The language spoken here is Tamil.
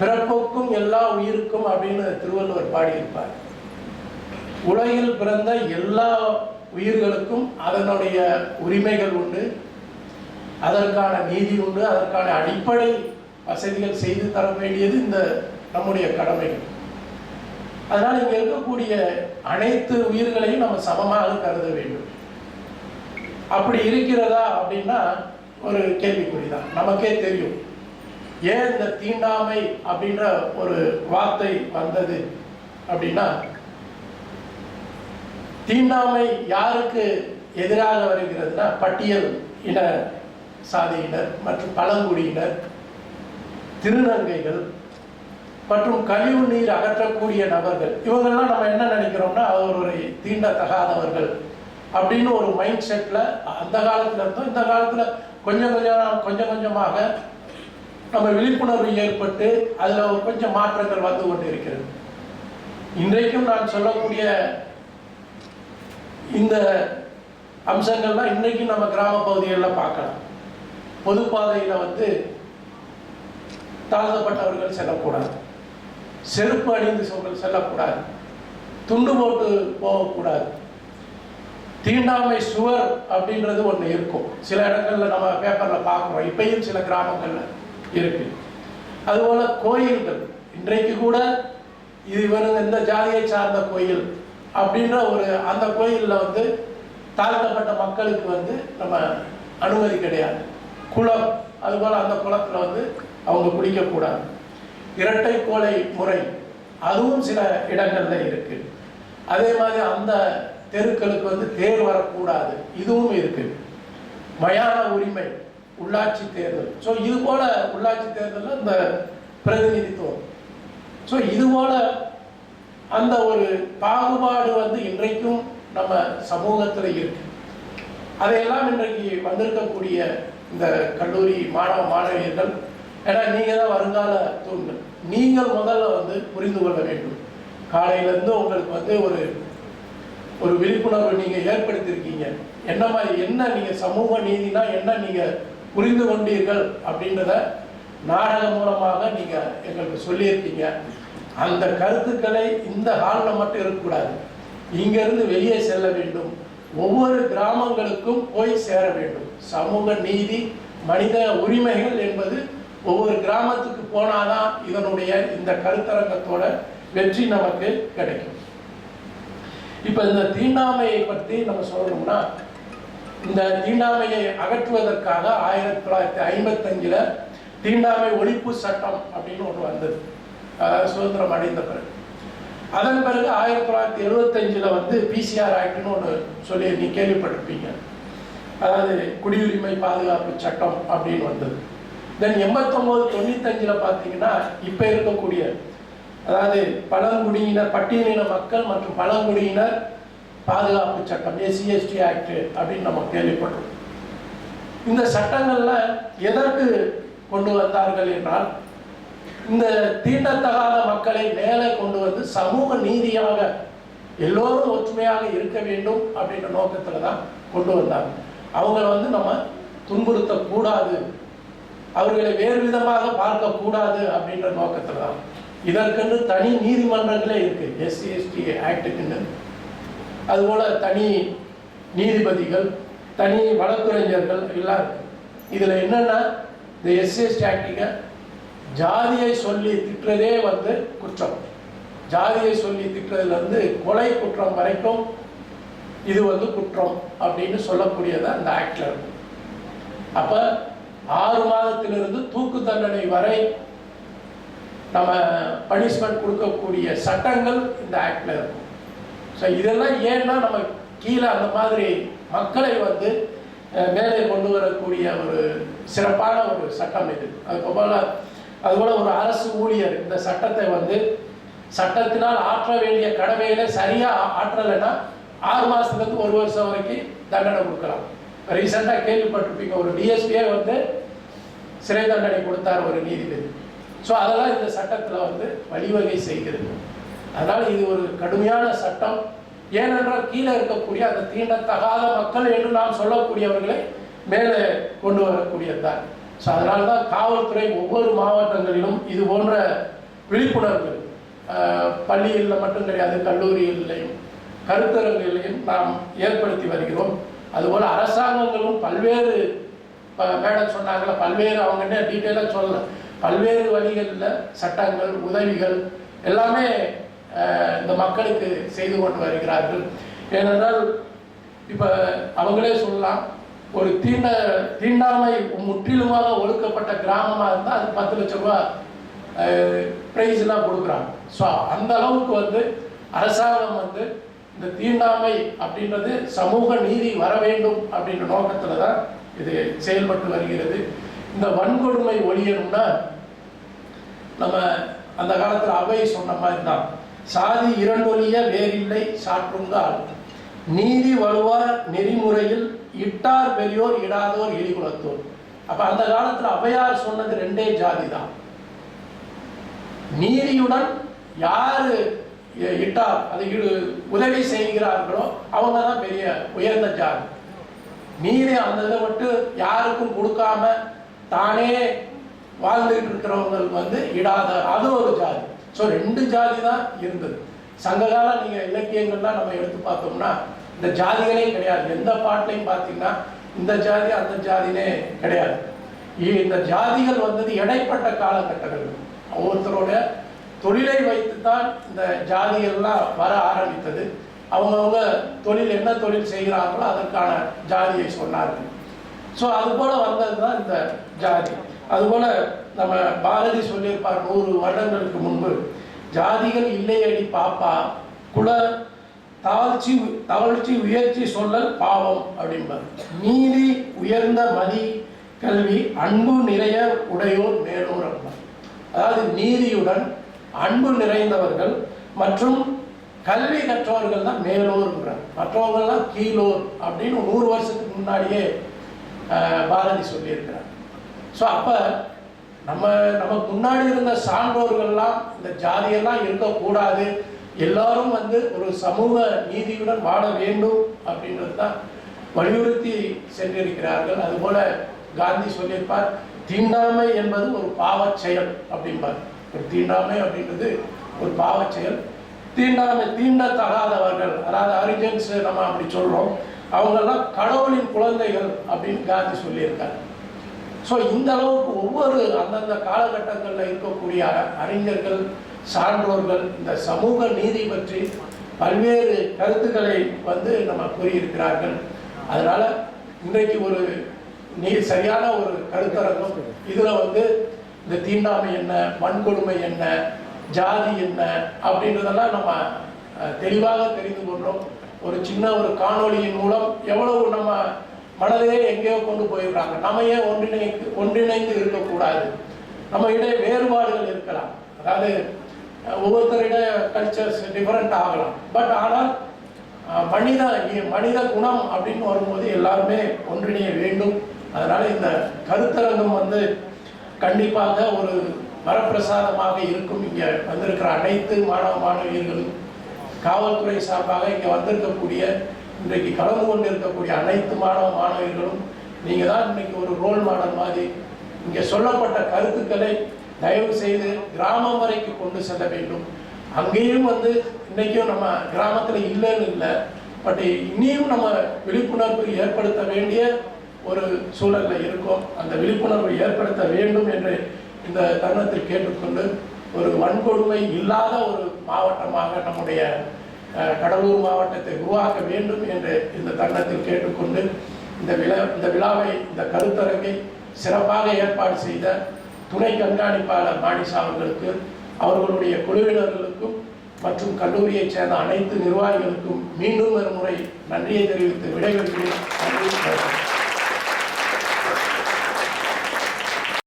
பிறப்புக்கும் எல்லா உயிருக்கும் அப்படின்னு திருவள்ளுவர் பாடியிருப்பார். உலகில் பிறந்த எல்லா உயிர்களுக்கும் அதனுடைய உரிமைகள் உண்டு. அதற்கான நீதி உண்டு. அதற்கான அடிப்படை வசதிகள் செய்து தர வேண்டியது இந்த நம்முடைய கடமைகள். அதனால் இங்கே இருக்கக்கூடிய அனைத்து உயிர்களையும் நம்ம சமமாக கருத வேண்டும். அப்படி இருக்கிறதா அப்படின்னா ஒரு கேள்விக்குறிதான். நமக்கே தெரியும். ஏன் இந்த தீண்டாமை அப்படின்ற ஒரு வார்த்தை வந்தது அப்படின்னா தீண்டாமை யாருக்கு எதிராக வருகிறதுனா பட்டியல் இன சாதியினர் மற்றும் பழங்குடியினர் திருநங்கைகள் மற்றும் கழிவு நீர் அகற்றக்கூடிய நபர்கள். இவங்கெல்லாம் நம்ம என்ன நினைக்கிறோம்னா அவர் ஒரு தீண்டத்தகாதவர்கள் அப்படின்னு ஒரு மைண்ட் செட்டில் அந்த காலத்தில் இருந்தோம். இந்த காலத்தில் கொஞ்சம் கொஞ்சம் கொஞ்சம் கொஞ்சமாக நம்ம விழிப்புணர்வு ஏற்பட்டு அதில் கொஞ்சம் மாற்றங்கள் வந்து கொண்டு இருக்கிறது இன்றைக்கும் நான் சொல்லக்கூடிய இந்த அம்சங்கள்லாம் இன்றைக்கும் நம்ம கிராம பகுதிகளில் பார்க்கலாம். பொதுப்பாதையில் வந்து தாழ்த்தப்பட்டவர்கள் செல்லக்கூடாது. செருப்பு அணிந்து சொல்கள் செல்லக்கூடாது. துண்டு போட்டு போகக்கூடாது. தீண்டாமை சுவர் அப்படின்றது ஒன்று இருக்கும். சில இடங்களில் நம்ம பேப்பரில் பார்க்குறோம். இப்பயும் சில கிராமங்களில். இருக்கு. அதுபோல கோயில்கள். இன்றைக்கு கூட இது இவருங்க இந்த ஜாதியை சார்ந்த கோயில் அப்படின்ற ஒரு அந்த கோயிலில் வந்து தாழ்த்தப்பட்ட மக்களுக்கு வந்து நம்ம அனுமதி கிடையாது. குளம் அதுபோல் அந்த குளத்தில் வந்து அவங்க குடிக்கக்கூடாது இரட்டை கோலை முறை அதுவும் சில இடங்களில் இருக்கு. அதே மாதிரி அந்த தெருக்களுக்கு வந்து தேர் வரக்கூடாது. இதுவும் இருக்கு. மயான உரிமை. உள்ளாட்சி தேர்தல். ஸோ இது போல உள்ளாட்சி தேர்தலில் இந்த பிரதிநிதித்துவம். ஸோ இது போல அந்த ஒரு பாகுபாடு வந்து இன்றைக்கும் நம்ம சமூகத்தில் இருக்கு. அதையெல்லாம் இன்றைக்கு வந்திருக்கக்கூடிய இந்த கல்லூரி மாணவ மாணவியர்கள் ஏன்னா நீங்கள் தான் வருங்கால தூண்கள். நீங்கள் முதல்ல வந்து புரிந்து கொள்ள வேண்டும். காலையிலேருந்து உங்களுக்கு வந்து ஒரு ஒரு விழிப்புணர்வு நீங்கள் ஏற்படுத்தியிருக்கீங்க. என்ன மாதிரி என்ன நீங்கள் சமூக நீதினா என்ன நீங்கள் புரிந்து கொண்டீர்கள் அப்படின்றத நாடகம் மூலமாக நீங்கள் எங்களுக்கு சொல்லியிருக்கீங்க. அந்த கருத்துக்களை இந்த ஹாலில் மட்டும் இருக்கக்கூடாது. இங்கிருந்து வெளியே செல்ல வேண்டும். ஒவ்வொரு கிராமங்களுக்கும் போய் சேர வேண்டும். சமூக நீதி மனித உரிமைகள் என்பது ஒவ்வொரு கிராமத்துக்கு போனாதான் இதனுடைய இந்த கருத்தரங்கத்தோட வெற்றி நமக்கு கிடைக்கும். இப்போ இந்த தீண்டாமையை பற்றி நம்ம சொல்லணும்னா இந்த தீண்டாமையை அகற்றுவதற்காக ஆயிரத்தி தொள்ளாயிரத்தி ஐம்பத்தஞ்சில் தீண்டாமை ஒழிப்பு சட்டம் அப்படின்னு ஒன்று வந்தது. அதாவது சுதந்திரம் அடைந்த பிறகு. அதன் பிறகு ஆயிரத்தி தொள்ளாயிரத்தி எழுபத்தஞ்சில் வந்து பிசிஆர் ஆக்ட்னு ஒன்று சொல்லி நீ கேள்விப்பட்டிருப்பீங்க. அதாவது குடியுரிமை பாதுகாப்பு சட்டம் அப்படின்னு வந்தது. தென் எண்பத்தொம்போது தொண்ணூத்தஞ்சில் பார்த்தீங்கன்னா இப்போ இருக்கக்கூடிய அதாவது பழங்குடியினர் பட்டியலின மக்கள் மற்றும் பழங்குடியினர் பாதுகாப்பு சட்டம் எஸ்சிஎஸ்டி ஆக்ட் அப்படின்னு நம்ம கேள்விப்படுறோம் இந்த சட்டங்களில் எதற்கு கொண்டு வந்தார்கள் என்றால் இந்த தீண்டத்தகாத மக்களை மேலே கொண்டு வந்து சமூக நீதியாக எல்லோரும் ஒற்றுமையாக இருக்க வேண்டும் அப்படின்ற நோக்கத்தில் தான் கொண்டு வந்தாங்க. அவங்கள வந்து நம்ம துன்புறுத்தக்கூடாது. அவர்களை வேறு விதமாக பார்க்கக்கூடாது அப்படின்ற நோக்கத்தில் தான். இதற்கென்று தனி நீதிமன்றங்களே இருக்குது எஸ்சி எஸ்டி ஆக்டுக்குன்னு அதுபோல் தனி நீதிபதிகள் தனி வழக்குரைஞர்கள் எல்லாம் இதில் என்னென்னா இந்த எஸ்சிஎஸ்டி ஸ்டாட்டிக்கை ஜாதியை சொல்லி திட்டுறதே வந்து குற்றம். ஜாதியை சொல்லி திட்டுறதுலேருந்து கொலை குற்றம் வரைக்கும் இது வந்து குற்றம் அப்படின்னு சொல்லக்கூடியதான் இந்த ஆக்டில் இருக்கும் அப்போ ஆறு மாதத்திலிருந்து தூக்கு தண்டனை வரை நம்ம பனிஷ்மெண்ட் கொடுக்கக்கூடிய சட்டங்கள் இந்த ஆக்டில் இருக்கும் ஸோ இதெல்லாம் ஏன்னா நம்ம கீழே அந்த மாதிரி மக்களை வந்து மேலே கொண்டு வரக்கூடிய ஒரு சிறப்பான ஒரு சட்டம் இது. அதுபோல அதுபோல் ஒரு அரசு ஊழியர் இந்த சட்டத்தை வந்து சட்டத்தினால் ஆற்ற வேண்டிய கடமையில சரியாக ஆற்றலைன்னா ஆறு மாதத்துலேருந்து ஒரு வருஷம் வரைக்கும் தண்டனை கொடுக்கலாம். ரீசெண்டாக கேள்விப்பட்டிருப்பீங்க ஒரு டிஎஸ்பியே வந்து சிறை தண்டனை கொடுத்தார் ஒரு நீதிபதி. ஸோ அதெல்லாம் இந்த சட்டத்தில் வந்து வழிவகை செய்கிறது. அதனால் இது ஒரு கடுமையான சட்டம். ஏனென்றால் கீழே இருக்கக்கூடிய அந்த தீண்டத்தகாத மக்கள் என்று நாம் சொல்லக்கூடியவர்களை மேலே கொண்டு வரக்கூடியதுதான். ஸோ அதனால தான் காவல்துறை ஒவ்வொரு மாவட்டங்களிலும் இது போன்ற விழிப்புணர்வு பள்ளியில் மட்டும் கிடையாது கல்லூரிகளிலையும் கருத்தரங்குகளையும் நாம் ஏற்படுத்தி வருகிறோம். அதுபோல் அரசாங்கங்களும் பல்வேறு மேடம் சொன்னாங்கள பல்வேறு அவங்க என்ன டீட்டெயிலாக சொல்லல. பல்வேறு வழிகளில் சட்டங்கள் உதவிகள் எல்லாமே இந்த மக்களுக்கு செய்து கொண்டு வருகிறார்கள். ஏனென்றால் இப்போ அவங்களே சொல்லலாம் ஒரு தீண்ட தீண்டாமை முற்றிலுமாக ஒழுக்கப்பட்ட கிராமமாக இருந்தால் அது பத்து லட்ச ரூபா ப்ரைஸ்லாம் கொடுக்குறாங்க. ஸோ அந்த அளவுக்கு வந்து அரசாங்கம் வந்து இந்த தீண்டாமை அப்படின்றது சமூக நீதி வர வேண்டும் அப்படின்ற நோக்கத்தில் தான் இது செயல்பட்டு வருகிறது. இந்த வன்கொடுமை ஒழியணும்னா நம்ம அந்த காலத்தில் அவை சொன்ன மாதிரி தான் சாதி இரண்டொழிய வேறில்லை சாற்றுங்கால். நீதி வலுவார் நெறிமுறையில் இட்டார் பெரியோர் இடாதோர் இழிகுலத்தோர் அப்ப அந்த காலத்துல அவையார் சொன்னது ரெண்டே ஜாதி தான் நீதியுடன் யாரு இட்டார் அது இடு- உதவி செய்கிறார்களோ அவங்க தான் பெரிய உயர்ந்த ஜாதி. நீதி அந்த இதை மட்டும் யாருக்கும் கொடுக்காம தானே வாழ்ந்துகிட்டு இருக்கிறவங்களுக்கு வந்து இடாத அது ஒரு ஜாதி. ஸோ ரெண்டு ஜாதி தான் இருந்தது. சங்ககால நீங்கள் இலக்கியங்கள்லாம் நம்ம எடுத்து பார்த்தோம்னா இந்த ஜாதிகளே கிடையாது. எந்த பாட்டிலையும் பார்த்தீங்கன்னா இந்த ஜாதி அந்த ஜாதினே கிடையாது. இந்த ஜாதிகள் வந்தது இடைப்பட்ட காலகட்டங்கள். ஒவ்வொருத்தரோட தொழிலை வைத்து தான் இந்த ஜாதிகள்லாம் வர ஆரம்பித்தது. அவங்கவுங்க தொழில் என்ன தொழில் செய்கிறாங்களோ அதற்கான ஜாதியை சொன்னார்கள். ஸோ அதுபோல் வந்தது தான் இந்த ஜாதி. அதுபோல் நம்ம பாரதி சொல்லியிருப்பார் நூறு வருடங்களுக்கு முன்பு ஜாதிகள் இல்லையடி பாப்பா குல தாழ்ச்சி தாழ்ச்சி உயர்ச்சி சொல்லல் பாவம் அப்படிம்பார். நீதி உயர்ந்த மதி கல்வி அன்பு நிறைய உடையோர் மேலூர் அதாவது நீதியுடன் அன்பு நிறைந்தவர்கள் மற்றும் கல்வி கற்றவர்கள் தான் மேலோர்ங்கிறார் மற்றவர்கள்லாம் கீழோர் அப்படின்னு நூறு வருஷத்துக்கு முன்னாடியே பாரதி சொல்லியிருக்கிறார். ஸோ அப்போ நம்ம நமக்கு முன்னாடி இருந்த சான்றோர்கள்லாம் இந்த ஜாதியெல்லாம் இருக்கக்கூடாது. எல்லாரும் வந்து ஒரு சமூக நீதியுடன் வாழ வேண்டும் அப்படின்றது தான் வலியுறுத்தி சென்றிருக்கிறார்கள். அதுபோல காந்தி சொல்லியிருப்பார் தீண்டாமை என்பது ஒரு பாவச் செயல் அப்படிம்பார். ஒரு தீண்டாமை அப்படின்றது ஒரு பாவச் செயல். தீண்டாமை தீண்டத்தகாதவர்கள் அதாவது அரிஜன்ஸ் நம்ம அப்படி சொல்கிறோம் அவங்கெல்லாம் கடவுளின் குழந்தைகள் அப்படின்னு காந்தி சொல்லியிருக்காரு. ஸோ இந்த அளவுக்கு ஒவ்வொரு அந்தந்த காலகட்டங்களில் இருக்கக்கூடிய அறிஞர்கள் சான்றோர்கள் இந்த சமூக நீதி பற்றி பல்வேறு கருத்துக்களை வந்து நம்ம கூறியிருக்கிறார்கள். அதனால் இன்றைக்கு ஒரு நீ சரியான ஒரு கருத்தரங்கம் இதில் வந்து இந்த தீண்டாமை என்ன வன்கொடுமை என்ன ஜாதி என்ன அப்படின்றதெல்லாம் நம்ம தெளிவாக தெரிந்து கொண்டோம். ஒரு சின்ன ஒரு காணொளியின் மூலம் எவ்வளவு நம்ம மனதிலே எங்கேயோ கொண்டு போயிடுறாங்க. நம்ம ஏன் ஒன்றிணைந்து ஒன்றிணைந்து இருக்கக்கூடாது? நம்ம இடையே வேறுபாடுகள் இருக்கலாம். அதாவது அஹ், ஒவ்வொருத்தரிட கல்ச்சர்ஸ் டிஃப்ரெண்ட் ஆகலாம். பட் ஆனால் மனித இ- மனித குணம் அப்படின்னு வரும்போது எல்லாருமே ஒன்றிணைய வேண்டும். அதனால் இந்த கருத்தரங்கம் வந்து கண்டிப்பாக ஒரு வரப்பிரசாதமாக இருக்கும். இங்கே வந்திருக்கிற அனைத்து மாணவ மாணவியர்களும் காவல்துறை சார்பாக இங்கே வந்திருக்கக்கூடிய இன்றைக்கு கலந்து கொண்டு இருக்கக்கூடிய அனைத்து மாணவ மாணவிகளும் நீங்கள் தான் இன்னைக்கு ஒரு ரோல் மாடல் மாதிரி இங்கே சொல்லப்பட்ட கருத்துக்களை தயவு செய்து கிராமம் வரைக்கும் கொண்டு செல்ல வேண்டும். அங்கேயும் வந்து இன்றைக்கும் நம்ம கிராமத்தில் இல்லைன்னு இல்லை பட் இனியும் நம்ம விழிப்புணர்வு ஏற்படுத்த வேண்டிய ஒரு சூழலில் இருக்கோம். அந்த விழிப்புணர்வை ஏற்படுத்த வேண்டும் என்று இந்த தருணத்தில் கேட்டுக்கொண்டு ஒரு வன்கொடுமை இல்லாத ஒரு மாவட்டமாக நம்முடைய கடலூர் மாவட்டத்தை உருவாக்க வேண்டும் என்று இந்த தருணத்தில் கேட்டுக்கொண்டு இந்த விழா இந்த விழாவை இந்த கருத்தரங்கை சிறப்பாக ஏற்பாடு செய்த துணை கண்காணிப்பாளர் மாணிசா அவர்களுக்கு அவர்களுடைய குழுவினர்களுக்கும் மற்றும் கல்லூரியைச் சேர்ந்த அனைத்து நிர்வாகிகளுக்கும் மீண்டும் ஒரு முறை நன்றியை தெரிவித்து விடைபெறுகிறேன். நன்றி